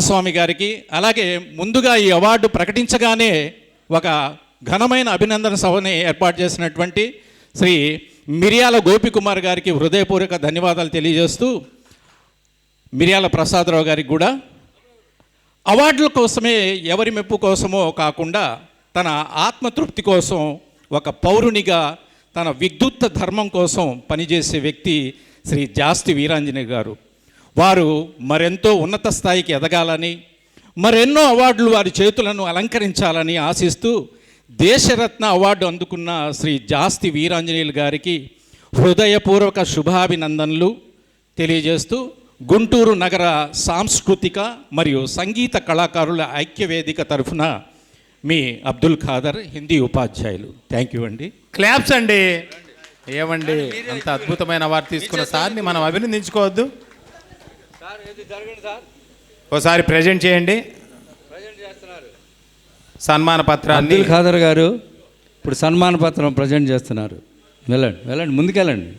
స్వామి గారికి అలాగే ముందుగా ఈ అవార్డు ప్రకటించగానే ఒక ఘనమైన అభినందన సభని ఏర్పాటు చేసినటువంటి శ్రీ మిరియాల గోపికుమార్ గారికి హృదయపూర్వక ధన్యవాదాలు తెలియజేస్తూ మిరియాల ప్రసాదరావు గారికి కూడా. అవార్డుల కోసమే ఎవరి మెప్పు కోసమో కాకుండా తన ఆత్మతృప్తి కోసం ఒక పౌరునిగా తన విద్యుత్ ధర్మం కోసం పనిచేసే వ్యక్తి శ్రీ జాస్తి వీరాంజనే గారు. వారు మరెంతో ఉన్నత స్థాయికి ఎదగాలని మరెన్నో అవార్డులు వారి చేతులను అలంకరించాలని ఆశిస్తూ దేశరత్న అవార్డు అందుకున్న శ్రీ జాస్తి వీరాంజనేయులు గారికి హృదయపూర్వక శుభాభినందనలు తెలియజేస్తూ గుంటూరు నగర సాంస్కృతిక మరియు సంగీత కళాకారుల ఐక్యవేదిక తరఫున మీ అబ్దుల్ ఖాదర్ హిందీ ఉపాధ్యాయులు. థ్యాంక్ యూ అండి. క్లాప్స్ అండి. ఏమండి? అంత అద్భుతమైన అవార్డు తీసుకున్న సార్ని మనం అభినందించుకోవద్దు. ఓసారి ప్రజెంట్ చేయండి. సన్మాన పత్రాన్ని అబ్దుల్ ఖాదర్ గారు ఇప్పుడు సన్మాన పత్రం ప్రజెంట్ చేస్తున్నారు. వెళ్ళండి వెళ్ళండి ముందుకెళ్ళండి.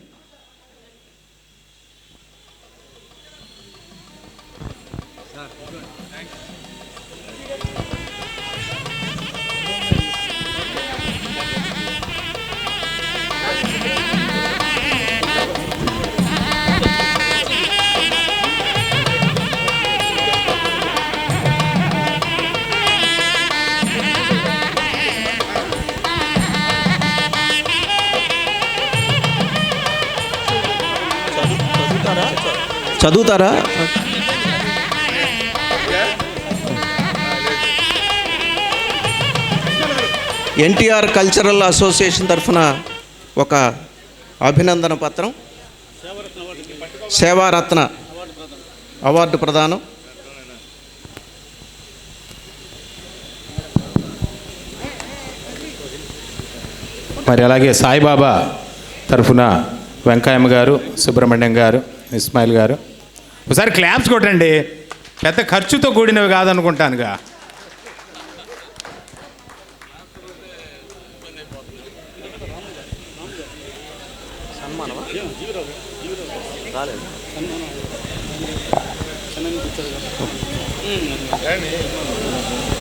చదువుతారా? ఎన్టీఆర్ కల్చరల్ అసోసియేషన్ తరఫున ఒక అభినందన పత్రం సేవారత్న అవార్డు ప్రదానం. మరి అలాగే సాయిబాబా తరఫున వెంకయ్యమ్మ గారు సుబ్రహ్మణ్యం గారు ఇస్మాయిల్ గారు. ఒకసారి క్లాప్స్ కొట్టండి. పెద్ద ఖర్చుతో కూడినవి కాదనుకుంటానుగా.